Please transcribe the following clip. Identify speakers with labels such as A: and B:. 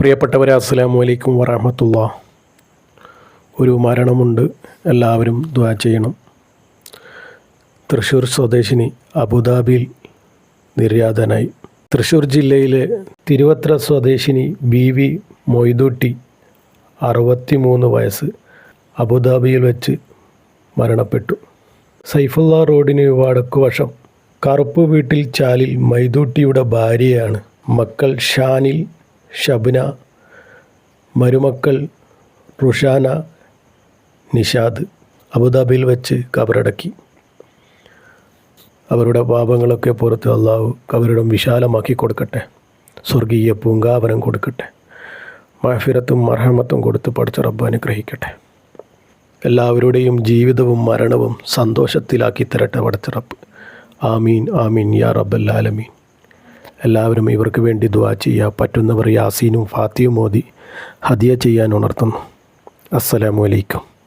A: പ്രിയപ്പെട്ടവരെ അസ്സലാമു അലൈക്കും വറഹമത്തുള്ള. ഒരു മരണമുണ്ട്. എല്ലാവരും ദ്വാ ചെയ്യണം. തൃശ്ശൂർ സ്വദേശിനി അബുദാബിയിൽ നിര്യാതനായി. തൃശ്ശൂർ ജില്ലയിലെ തിരുവത്ര സ്വദേശിനി ബി വി മൊയ്തുട്ടി അറുപത്തിമൂന്ന് വയസ്സ് അബുദാബിയിൽ വെച്ച് മരണപ്പെട്ടു. സൈഫുള്ള റോഡിന് വടക്കുവശം കറുപ്പ് വീട്ടിൽ ചാലിൽ മൈദൂട്ടിയുടെ ഭാര്യയാണ് മക്കൾ ഷാനിൽ ഷബ്ന മരുമക്കൾ റുഷാന നിഷാദ് അബുദാബിയിൽ വെച്ച് കബറടക്കി. അവരുടെ പാപങ്ങളൊക്കെ പുറത്ത് അള്ളാഹു കബറിടം വിശാലമാക്കി കൊടുക്കട്ടെ. സ്വർഗീയ പൂങ്കാവനം കൊടുക്കട്ടെ. മഹഫിറത്തും മർഹമത്തും കൊടുത്ത് പഠിച്ച റബ്ബ് അനുഗ്രഹിക്കട്ടെ. എല്ലാവരുടെയും ജീവിതവും മരണവും സന്തോഷത്തിലാക്കി തരട്ടെ പഠിച്ച റബ്ബ്. ആമീൻ ആമീൻ യാ റബ്ബല്ലാലമീൻ എല്ലാവരും ഇവർക്ക് വേണ്ടി ദുവാ ചെയ്യുക പറ്റുന്നവർ യാസീനും ഫാത്തിയും മോദി ഹദിയ ചെയ്യാൻ ഉണർത്തുന്നു. അസ്സലാമു അലൈക്കും.